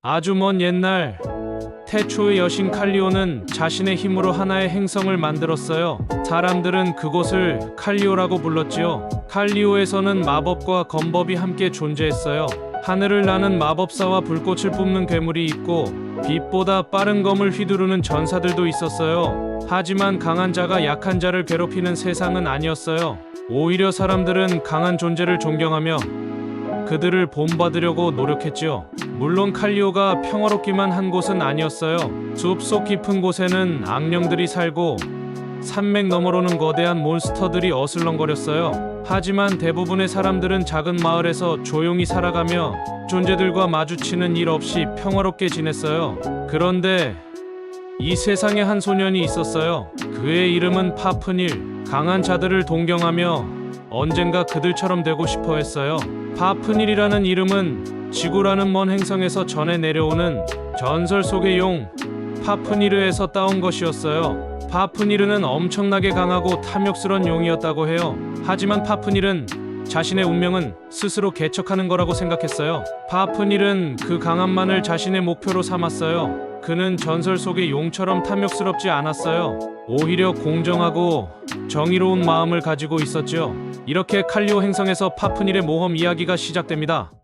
아주 먼 옛날 태초의 여신 칼리오는 자신의 힘으로 하나의 행성을 만들었어요. 사람들은 그곳을 칼리오라고 불렀지요. 칼리오에서는 마법과 검법이 함께 존재했어요. 하늘을 나는 마법사와 불꽃을 뿜는 괴물이 있고 빛보다 빠른 검을 휘두르는 전사들도 있었어요. 하지만 강한 자가 약한 자를 괴롭히는 세상은 아니었어요. 오히려 사람들은 강한 존재를 존경하며 그들을 본받으려고 노력했지요. 물론 칼리오가 평화롭기만 한 곳은 아니었어요. 숲속 깊은 곳에는 악령들이 살고 산맥 너머로는 거대한 몬스터들이 어슬렁거렸어요. 하지만 대부분의 사람들은 작은 마을에서 조용히 살아가며 존재들과 마주치는 일 없이 평화롭게 지냈어요. 그런데 이 세상에 한 소년이 있었어요. 그의 이름은 파프닐. 강한 자들을 동경하며 언젠가 그들처럼 되고 싶어 했어요. 파프닐이라는 이름은 지구라는 먼 행성에서 전해 내려오는 전설 속의 용 파프니르에서 따온 것이었어요. 파프니르는 엄청나게 강하고 탐욕스런 용이었다고 해요. 하지만 파프닐은 자신의 운명은 스스로 개척하는 거라고 생각했어요. 파프닐은 그 강함만을 자신의 목표로 삼았어요. 그는 전설 속의 용처럼 탐욕스럽지 않았어요. 오히려 공정하고 정의로운 마음을 가지고 있었죠. 이렇게 칼리오 행성에서 파프닐의 모험 이야기가 시작됩니다.